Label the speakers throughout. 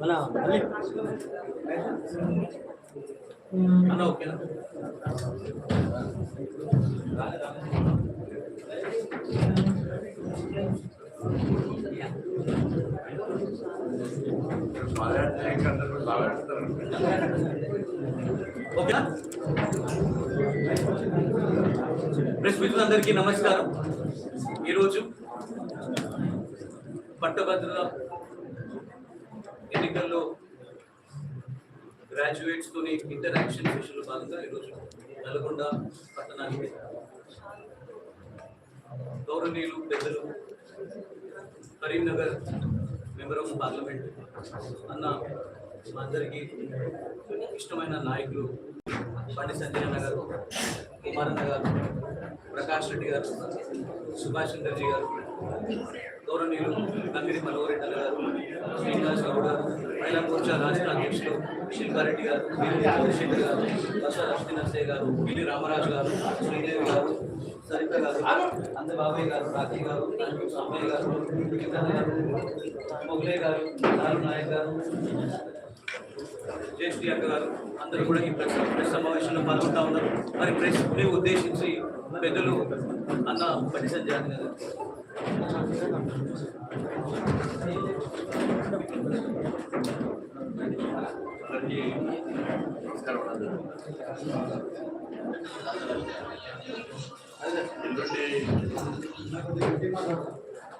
Speaker 1: మన మళ్ళీ
Speaker 2: అన్న ఓకేనా ఓకేనా ప్రెస్ మిత్రులందరికీ నమస్కారం ఈరోజు పట్టభద్రుల ఎన్నికల్లో గ్రాడ్యుయేట్స్ తోని ఇంటరాక్షన్ సెషన్ భాగంగా ఈరోజు నల్గొండ పట్టణానికి గౌరవనీయులు పెద్దలు కరీంనగర్ మెంబర్ ఆఫ్ పార్లమెంట్ అన్న మా అందరికీ ఇష్టమైన నాయకులు బండి సంజయన్న గారు కుమారన్న గారు ప్రకాష్ రెడ్డి గారు సుభాష్ చంద్రజీ గారు గౌరవనీయులు నందిని మనోహరెడ్డి గారు శ్రీనివాసరావు గారు మహిళా మోర్చా రాష్ట్ర అధ్యక్షులు శిల్పారెడ్డి గారు వీరి చంద్రశేఖర్ గారు దశ లక్ష్మీ నర్సయ్య గారు పిల్లి రామరాజు గారు శ్రీదేవి గారు సరిత గారు అందబాబయ్య గారు రాఖీ గారు అమ్మయ్య గారు కిందన్న గారు మొగలే గారు నారు నాయక్ గారు జేఎస్టీ అక్క గారు అందరూ కూడా ఈ ప్రెస్ ప్రెస్ సమావేశంలో పాల్గొంటా ఉన్నారు. మరి ప్రెస్ని ఉద్దేశించి పెద్దలు అన్న బండి సంజయ్ గారు.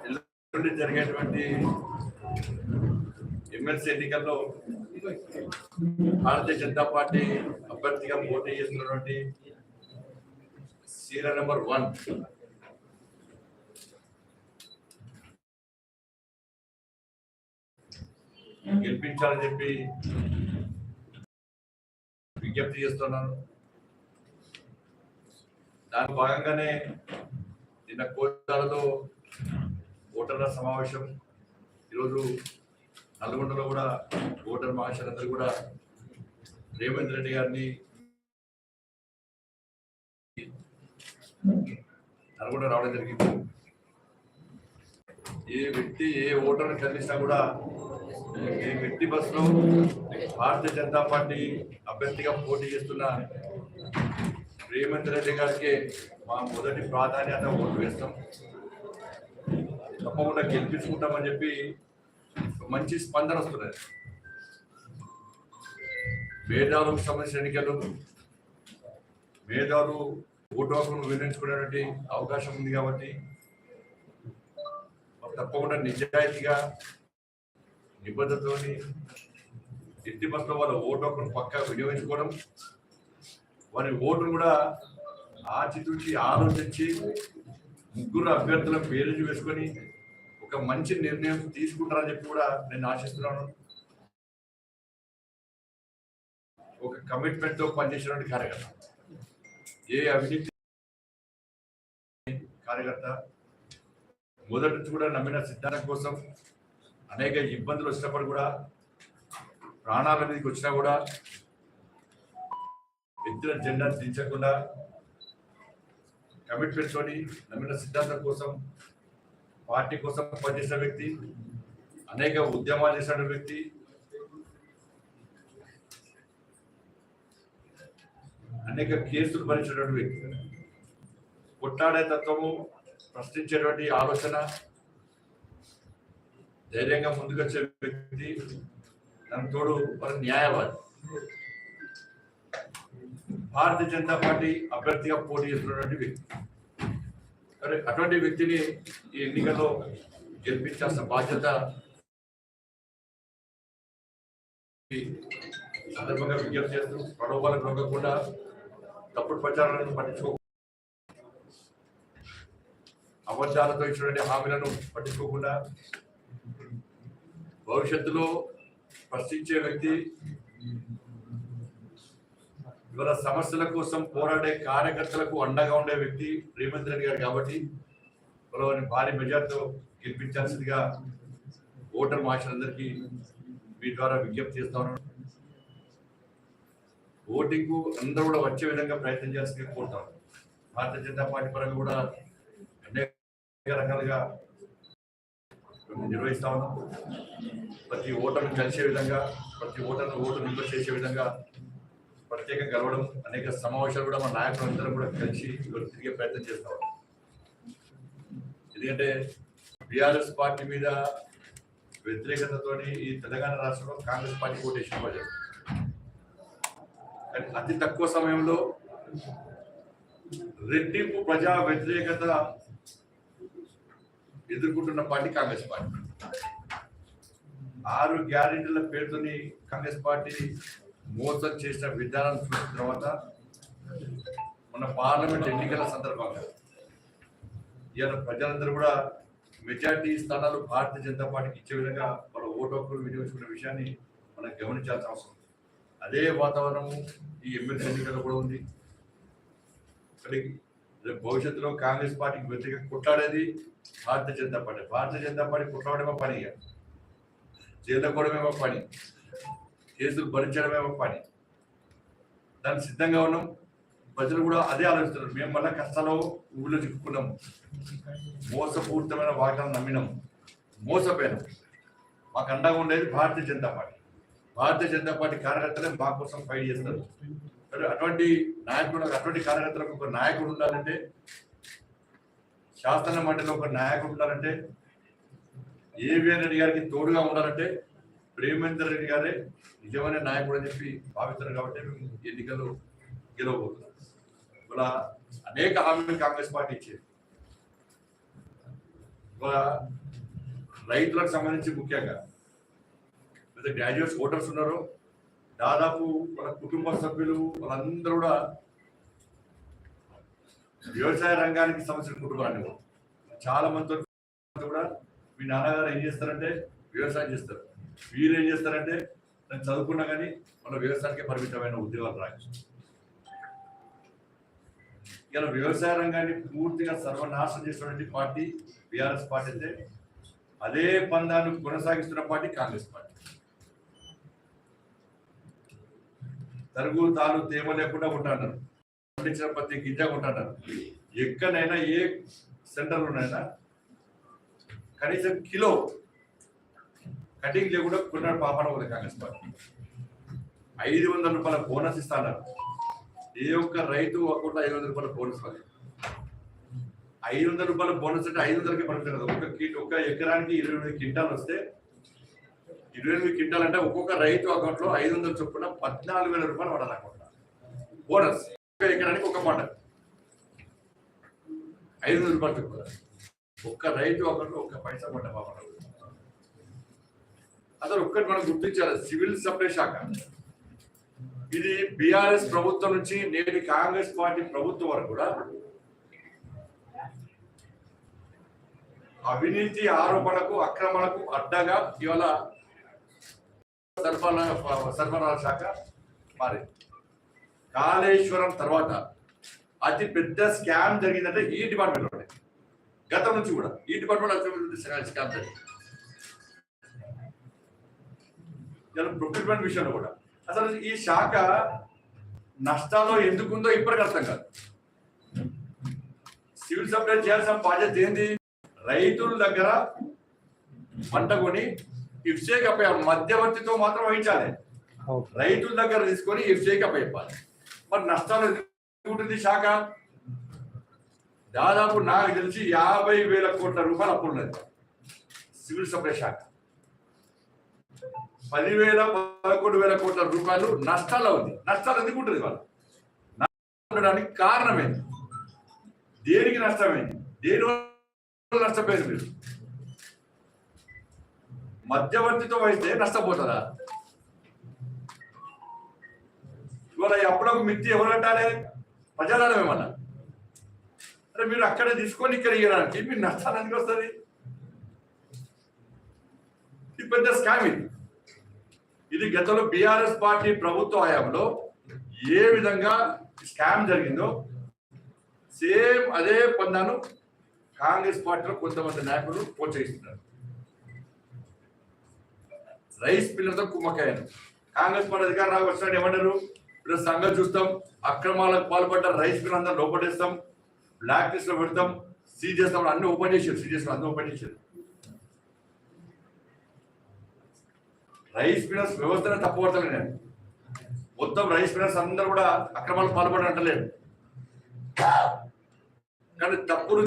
Speaker 3: ఎల్లుండి ఎల్లుండి జరిగేటువంటి ఎమ్మెల్సీ ఎన్నికల్లో భారతీయ జనతా పార్టీ అభ్యర్థిగా పోటీ చేస్తున్నటువంటి సీరియల్ నెంబర్ వన్ గెలిపించాలని చెప్పి విజ్ఞప్తి చేస్తున్నాను. దాని భాగంగానే నిన్న కోటాలతో ఓటర్ల సమావేశం. ఈరోజు నల్గొండలో కూడా ఓటర్ మహాశయులందరూ కూడా రేవంత్ రెడ్డి గారిని నల్గొండ రావడం జరిగింది. ఏ వ్యక్తి ఏ ఓటర్ని కలిసినా కూడా ఈ మిట్టి బస్సులో భారతీయ జనతా పార్టీ అభ్యర్థిగా పోటీ చేస్తున్న రేవంత్ రెడ్డి గారికి మా మొదటి ప్రాధాన్యత ఓటు వేస్తాం. తప్పకుండా గెలిపించుకుంటామని చెప్పి మంచి స్పందన వస్తున్నది. మేధావులకు సంబంధించిన ఎన్నికలు మేధావులు ఓటు హక్కును వినియోగించుకునేటువంటి అవకాశం ఉంది కాబట్టి తప్పకుండా నిజాయితీగా నిబద్ధతతోని ఎట్టి పట్ల వాళ్ళ ఓటు ఒకరు పక్కా వినియోగించుకోవడం వారి ఓటును కూడా ఆచితూచి ఆలోచించి ముగ్గురు అభ్యర్థుల పేరు వేసుకొని ఒక మంచి నిర్ణయం తీసుకుంటారని చెప్పి కూడా నేను ఆశిస్తున్నాను. ఒక కమిట్మెంట్తో పనిచేసినటువంటి కార్యకర్త. ఏ అవినీతి కార్యకర్త మొదటి కూడా నమ్మిన సిద్ధాంతం కోసం అనేక ఇబ్బందులు వచ్చినప్పుడు కూడా ప్రాణాల మీదకి వచ్చినా కూడా ఎత్తున జెండా దించకుండా కమిట్మెంట్ తోని నమ్మిన సిద్ధాంతం కోసం పార్టీ కోసం పనిచేసిన వ్యక్తి అనేక ఉద్యమాలు చేసిన వ్యక్తి అనేక కేసులు భరించినటువంటి వ్యక్తి. కొట్టాడే తత్వము ప్రశ్నించేటువంటి ఆలోచన ధైర్యంగా ముందుకొచ్చే వ్యక్తి దాని తోడు వారి న్యాయవాది. భారతీయ జనతా పార్టీ అభ్యర్థిగా పోటీ చేస్తున్నటువంటి వ్యక్తి. మరి అటువంటి వ్యక్తిని ఈ ఎన్నికల్లో గెలిపించాల్సిన బాధ్యత సందర్భంగా విజ్ఞప్తి చేస్తూ ప్రలోభాలకు లొంగకుండా తప్పుడు ప్రచారాలను పట్టించుకో అబద్ధాలతో ఇచ్చినటువంటి హామీలను పట్టించుకోకుండా భవిష్యత్తులో ప్రశ్నించే వ్యక్తి ఇవాళ సమస్యల కోసం పోరాడే కార్యకర్తలకు అండగా ఉండే వ్యక్తి రేవంత్ రెడ్డి గారు కాబట్టి ఇవాళ వారిని భారీ మెజార్టీతో గెలిపించాల్సిందిగా ఓటర్ మహాశులందరికీ మీ ద్వారా విజ్ఞప్తి చేస్తాను ఓటింగ్కు అందరూ కూడా వచ్చే విధంగా ప్రయత్నం చేయాల్సిందిగా కోరుతాను భారతీయ జనతా పార్టీ పరంగా కూడా అనేక రకాలుగా నిర్వహిస్తా ఉన్నాం. ప్రతి ఓటర్ను కలిసే విధంగా ప్రతి ఓటర్ను ఓటు నిల్వ చేసే విధంగా ప్రత్యేకంగా కలవడం అనేక సమావేశాలు కూడా మా నాయకులందరం కూడా కలిసి ఇవాళ తిరిగే ప్రయత్నం చేస్తా ఉన్నాం. ఎందుకంటే బీఆర్ఎస్ పార్టీ మీద వ్యతిరేకతతోని ఈ తెలంగాణ రాష్ట్రంలో కాంగ్రెస్ పార్టీ ఓటేసిన ప్రజలు కానీ అతి తక్కువ సమయంలో రెట్టింపు ప్రజా వ్యతిరేకత ఎదుర్కొంటున్న పార్టీ కాంగ్రెస్ పార్టీ ఆరు గ్యారెంటీల పేరుతోని కాంగ్రెస్ పార్టీ మోసం చేసిన విధానం చూసిన తర్వాత మన పార్లమెంట్ ఎన్నికల సందర్భంగా ఇవాళ ప్రజలందరూ కూడా మెజార్టీ స్థానాలు భారతీయ జనతా పార్టీకి ఇచ్చే విధంగా వాళ్ళ ఓటు హక్కులు వినియోగించుకున్న విషయాన్ని మనం గమనించాల్సిన అవసరం ఉంది. అదే వాతావరణం ఈ ఎమ్మెల్యే ఎన్నికల్లో కూడా ఉంది కానీ రేపు భవిష్యత్తులో కాంగ్రెస్ పార్టీకి వ్యతిరేకంగా కొట్లాడేది భారతీయ జనతా పార్టీ. భారతీయ జనతా పార్టీ కొట్లాడమే పని ఇక. చేదకోవడమేమో పని. కేసులు భరించడమేమో పని. దానికి సిద్ధంగా ఉన్నాం. ప్రజలు కూడా అదే ఆలోచిస్తున్నారు. మేము మళ్ళీ కష్టాలు ఊళ్ళో చిక్కుకున్నాము మోసపూరితమైన వాటాలు నమ్మినాము మోసపోయినాం. మాకు అండగా ఉండేది భారతీయ జనతా పార్టీ. భారతీయ జనతా పార్టీ కార్యకర్తలే మా కోసం ఫైట్ చేస్తారు. అటువంటి నాయకుడు అటువంటి కార్యకర్తలకు ఒక నాయకుడు ఉండాలంటే శాసన మండలిలో ఒక నాయకుడు ఉండాలంటే ఏవిఎన్ రెడ్డి గారికి తోడుగా ఉండాలంటే ప్రేమేందర్ రెడ్డి గారే నిజమైన నాయకుడు అని చెప్పి భావిస్తారు కాబట్టి మేము ఎన్నికలు గెలవబోతున్నాం. ఇలా అనేక హామీలు కాంగ్రెస్ పార్టీ ఇచ్చేది. రైతులకు సంబంధించి ముఖ్యంగా లేదా గ్రాడ్యుయేట్స్ ఓటర్స్ ఉన్నారో దాదాపు వాళ్ళ కుటుంబ సభ్యులు వాళ్ళందరూ కూడా వ్యవసాయ రంగానికి సంబంధించిన కుటుంబాన్ని చాలా మంది కూడా మీ నాన్నగారు ఏం చేస్తారంటే వ్యవసాయం చేస్తారు. వీరు ఏం చేస్తారంటే నేను చదువుకున్నా కానీ మన వ్యవసాయానికి పరిమితమైన ఉద్యోగాలు రావచ్చు ఇలా వ్యవసాయ రంగాన్ని పూర్తిగా సర్వనాశనం చేసినటువంటి పార్టీ బీఆర్ఎస్ పార్టీ అయితే అదే పందాన్ని కొనసాగిస్తున్న పార్టీ కాంగ్రెస్ పార్టీ. తరుగు తాను తేమ లేకుండా ఉంటున్నారు పండించిన ప్రతి గింజ ఉంటున్నారు ఎక్కడైనా ఏ సెంటర్లోనైనా కనీసం కిలో కటింగ్ లేకుండా కొన్నాడు పాపన ఉంది కాంగ్రెస్ పార్టీ. ఐదు వందల రూపాయల బోనస్ ఇస్తాన్నారు ఏ ఒక్క రైతు అకౌంట్లో ఐదు వందల రూపాయల బోనస్ వాళ్ళు ఐదు వందల రూపాయల బోనస్ అంటే ఐదు వందలకి పడుతుంది కదా. ఒక ఒక ఎకరానికి ఇరవై క్వింటాలు వస్తే ఇరవై ఎనిమిది క్వింటాల్ అంటే ఒక్కొక్క రైతు అకౌంట్లో ఐదు వందల చొప్పున పద్నాలుగు వేల రూపాయలు పడాలి అకౌంట్ బోనస్ ఒక ఎకరానికి ఒక పంట. ఐదు వందల రూపాయలు చొప్పున. ఒక్క రైతు అకౌంట్లో ఒక్క పైసా పడ్డ పాపం అసలు ఒక్కటి మనం గుర్తించాలి సివిల్ సప్లై శాఖ. ఇది బీఆర్ఎస్ ప్రభుత్వం నుంచి నేటి కాంగ్రెస్ పార్టీ ప్రభుత్వం వరకు కూడా అవినీతి ఆరోపణలకు అక్రమణకు అడ్డగా ఇవాళ సరఫరా సరఫరా శాఖ మారింది. కాళేశ్వరం తర్వాత అతి పెద్ద స్కామ్ జరిగిందంటే ఈ డిపార్ట్మెంట్లోనే గతం నుంచి కూడా. ఈ డిపార్ట్మెంట్ అతి స్కామ్ జరిగింది. ప్రొక్యూర్మెంట్ విషయంలో కూడా. అసలు ఈ శాఖ నష్టాల్లో ఎందుకుందో ఇప్పటికి అర్థం కాదు. సివిల్ సప్లై చేయాల్సిన బాధ్యత ఏంది? రైతుల దగ్గర పంట కొని ఇఫ్సేక్ అప్ప మధ్యవర్తితో మాత్రం వహించాలి. రైతుల దగ్గర తీసుకొని ఇఫ్సేక్ అప్పయివ్వాలి మరి నష్టాలు ఉంటుంది శాఖ? దాదాపు నాకు తెలిసి యాభై వేల కోట్ల రూపాయలు అప్పు ఉన్నది సివిల్ సప్లై శాఖ. పదివేల పదకొండు వేల కోట్ల రూపాయలు నష్టాలు ఉంది నష్టాలు ఎందుకు ఉంటుంది వాళ్ళు? ఉండడానికి కారణమేంటి దేనికి నష్టమైంది దేని వల్ల నష్టపోయింది మీరు? మధ్యవర్తితో వహిస్తే నష్టపోతుందా ఇవాళ ఎప్పుడొక మిత్తి ఎవరు కట్టాలి ప్రజలను ఏమన్నా అరే మీరు అక్కడే తీసుకొని ఇక్కడ ఇవ్వడానికి మీరు నష్టానికి వస్తుంది ఇది పెద్ద స్కామ్ ఇది. ఇది గతంలో బీఆర్ఎస్ పార్టీ ప్రభుత్వ హయాంలో ఏ విధంగా స్కామ్ జరిగిందో సేమ్ అదే పొందాను కాంగ్రెస్ పార్టీలో కొంతమంది నాయకులు ప్రోత్సహిస్తున్నారు. రైస్ పిల్లలతో కుమ్మకాయను కాంగ్రెస్ పార్టీ అధికారం రాక వచ్చినట్టు ఏమన్నారు ఇప్పుడు సంఘం చూస్తాం అక్రమాలకు పాల్పడ్డ రైస్ మిల్ అందరూ లోపడేస్తాం బ్లాక్ లిస్ట్లో పెడతాం సీజ్ చేస్తాం అన్ని ఓపెన్ చేశారు సీజ్ చేస్తాం అన్ని ఓపెన్ చేశారు రైస్ మిల్లర్స్ వ్యవస్థనే తప్పుపడతాను నేను మొత్తం రైస్ మిల్లర్స్ అందరూ కూడా అక్రమాలకు పాల్పడ అంటలేదు కానీ తప్పులు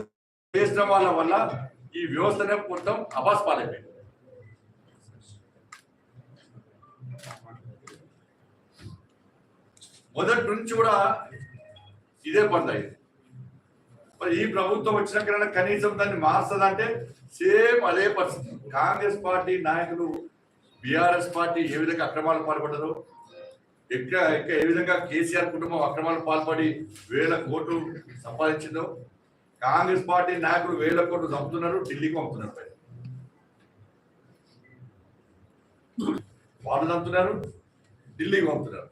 Speaker 3: చేసిన వాళ్ళ వల్ల ఈ వ్యవస్థనే మొత్తం అబాస్ పాలైపోయింది. మొదటి నుంచి కూడా ఇదే పని మరి ఈ ప్రభుత్వం వచ్చినాక కనీసం దాన్ని మార్చదంటే సేమ్ అదే పరిస్థితి. కాంగ్రెస్ పార్టీ నాయకులు బీఆర్ఎస్ పార్టీ ఏ విధంగా అక్రమాలు పాల్పడ్డారో ఎక్కడ ఎక్క ఏ విధంగా కేసీఆర్ కుటుంబం అక్రమాలు పాల్పడి వేల కోట్లు సంపాదించిందో కాంగ్రెస్ పార్టీ నాయకులు వేల కోట్లు చంపుతున్నారు ఢిల్లీకి పంపుతున్నారు పైన. వాళ్ళు చంపుతున్నారు ఢిల్లీకి పంపుతున్నారు.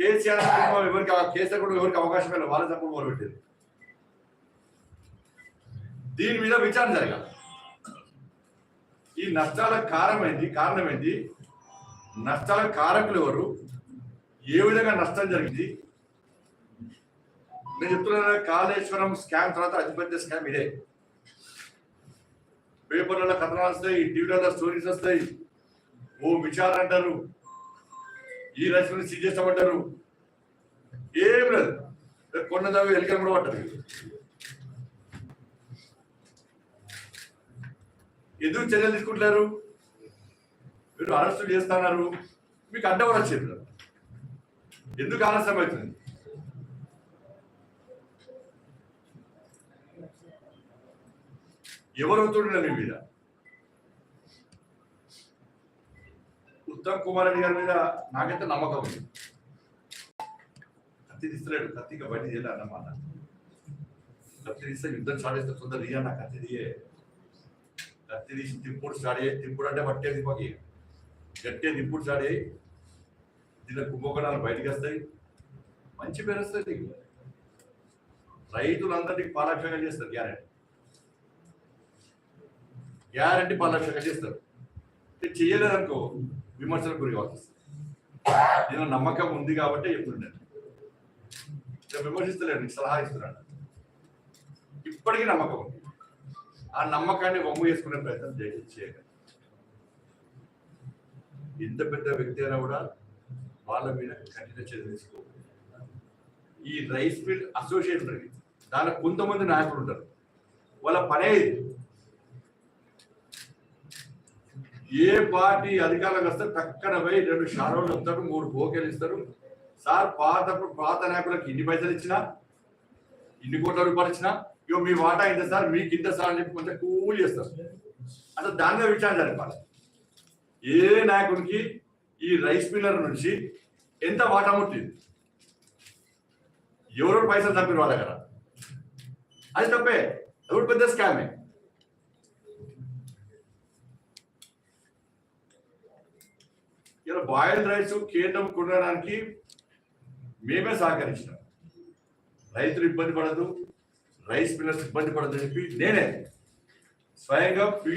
Speaker 3: కేసీఆర్ కుటుంబం ఎవరికి కేసీఆర్ కుటుంబం ఎవరికి అవకాశం లేదు వాళ్ళ తప్పుడు మొదలుపెట్టారు. దీని మీద విచారణ జరగాలి. ఈ నష్టాల కారణమైంది కారణం ఏంటి నష్టాల కారకులు ఎవరు? ఏ విధంగా నష్టం జరిగింది? నేను చెప్తున్నా కాళేశ్వరం స్కామ్ తర్వాత అతిపెద్ద స్కామ్ ఇదే. పేపర్లలో కథనాలు వస్తాయి టీవీలలో స్టోరీస్ వస్తాయి. ఓ విచారణ అంటారు ఈ రచన సీజ్ చేస్తామంటారు. ఏం లేదు. కొన్న దావి ఎలికలు కూడా పట్టదు. ఎందుకు చర్యలు తీసుకుంటున్నారు మీరు అరెస్టు చేస్తున్నారు. మీకు అడ్డం వచ్చేది ఎందుకు ఆలస్యం అవుతుంది? ఎవరు అవుతుండే మీ మీద? ఉత్తమ్ కుమార్ రెడ్డి గారి మీద నాకైతే నమ్మకం ఉంది. కత్తి తీస్తలేడు కత్తిగా బయట చేయలే అన్నమాట కత్తి తీస్తే యుద్ధం స్టార్ట్ చేస్తే తొందర తీయ నా కత్తి తీయే. కత్తి తీసి తిప్పుడు స్టార్ట్ చేయి తిప్పుడు అంటే పట్టే దిప్పకి గట్టే తిప్పుడు స్టార్ట్ చేయి. దీని కుంభకోణాలు బయటకు వస్తాయి. మంచి పేరు వస్తుంది నీకు రైతులందరినీ పాలాభిషేకం చేస్తారు గ్యారెంటీ. గ్యారంటీ పాలాభిషేకం చేస్తారు. ఇది చేయలేదనుకో విమర్శలకు గురి కావాల్సి నేను నమ్మకం ఉంది కాబట్టి చెప్తున్నాను నేను. విమర్శిస్తలేను నీకు సలహా ఇస్తున్నాను. ఇప్పటికీ నమ్మకం ఉంది. ఆ నమ్మకాన్ని వమ్ము చేసుకునే ప్రయత్నం చేసి చేయగలరు ఎంత పెద్ద వ్యక్తి అయినా కూడా వాళ్ళ మీద కఠిన చర్య తీసుకో. ఈ రైస్ మిల్ అసోసియేషన్ ఉన్నది. దానిలో కొంతమంది నాయకులు ఉంటారు. వాళ్ళ పనే ఇది. ఏ పార్టీ అధికారంలోకి వస్తే పక్కన పోయి రెండు షారోలు వస్తారు మూడు పోకేలు ఇస్తారు. సార్ పాత పాత నాయకులకు ఇన్ని పైసలు ఇచ్చినా? ఇన్ని కోట్ల రూపాయలు ఇచ్చినా? ఇగో మీ వాటా ఇంత సార్ మీకు ఇంత సార్ అని చెప్పి కొంచెం కూల్ చేస్తారు. అసలు దాని మీద విచారణ జరపాలి. ఏ నాయకుడికి ఈ రైస్ మిల్లర్ నుంచి ఎంత వాటా ముట్టింది? ఎవరు పైసలు తప్పిన వాళ్ళ కదా అది తప్పే. ఎవరు పెద్ద స్కామే. ఇలా బాయిల్డ్ రైస్ కేంద్రం కొనడానికి మేమే సహకరించినాం. రైతులు ఇబ్బంది పడదు రైస్ మిల్లర్స్ ఇబ్బంది పడదు అని చెప్పి నేనే స్వయంగా